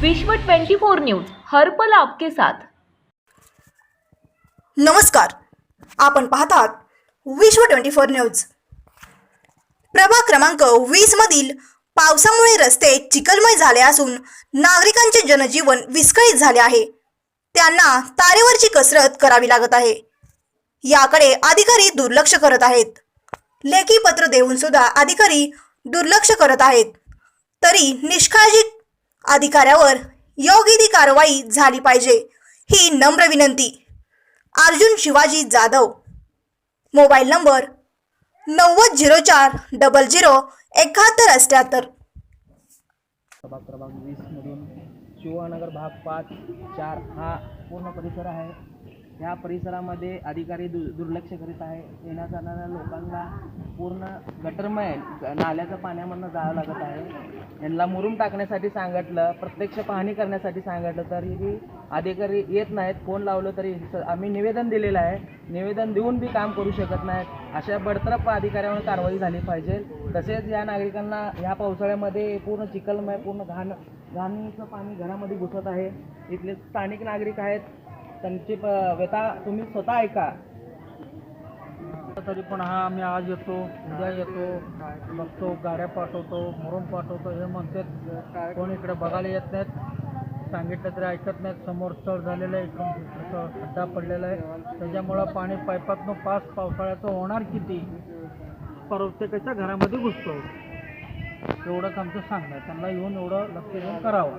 विश्व 24 न्यूज हर पल आपके साथ. नमस्कार. आपण पाहतात विश्व ट्वेंटी फोर न्यूज. प्रभाग क्रमांक वीस मधील पावसामुळे रस्ते चिखलमय झाले असून नागरिकांचे जनजीवन विस्कळीत झाले आहे. त्यांना तारेवरची कसरत करावी लागत आहे. याकडे अधिकारी दुर्लक्ष करत आहेत. लेखी पत्र देऊन सुद्धा अधिकारी दुर्लक्ष करत आहेत. तरी निष्काळजी अधिकाऱ्यावर योग्य ती कारवाई झाली पाहिजे ही नम्र विनंती. अर्जुन शिवाजी जाधव. मोबाईल नंबर नव्वद झिरो चार डबल झिरो एकाहत्तर अठ्याहत्तर. प्रभाग क्रमांक वीसमधून शिवनगर भाग पाच चार हा पूर्ण परिसर आहे. ह्या परिसरामध्ये अधिकारी दु दुर्लक्ष करीत आहे. येण्या जाणाऱ्या लोकांना पूर्ण गटरमय नाल्याच्या पाण्यामधनं जावं लागत आहे. यांना मुरूम टाकण्यासाठी सांगितलं प्रत्यक्ष पाहणी करण्यासाठी सांगितलं तरीही अधिकारी येत नाहीत फोन लावलं तरी आम्ही निवेदन दिलेलं आहे. निवेदन देऊन बी काम करू शकत नाहीत. अशा बडतरफ अधिकाऱ्यावर कारवाई झाली पाहिजे. तसेच या नागरिकांना ह्या पावसाळ्यामध्ये पूर्ण चिखलमय पूर्ण घाण घाणीचं पाणी घरामध्ये घुसत आहे. इथले स्थानिक नागरिक आहेत. त्यांची प व्यथा तुम्ही स्वतः ऐका. तरी पण हा आम्ही आज येतो उद्या येतो बघतो गाड्या पाठवतो मुरुम पाठवतो हे म्हणतात. कोण इकडे बघायला येत नाहीत सांगितलं तरी ऐकत नाहीत. समोर चढ झालेलं आहे इकडून खड्डा पडलेला आहे. त्याच्यामुळं पाणी पाईपातनं पास पावसाळ्याचं होणार किती? प्रत्येकाच्या घरामध्ये घुसतो एवढंच आमचं सांगणं त्यांना येऊन एवढं लक्ष देऊन करावं.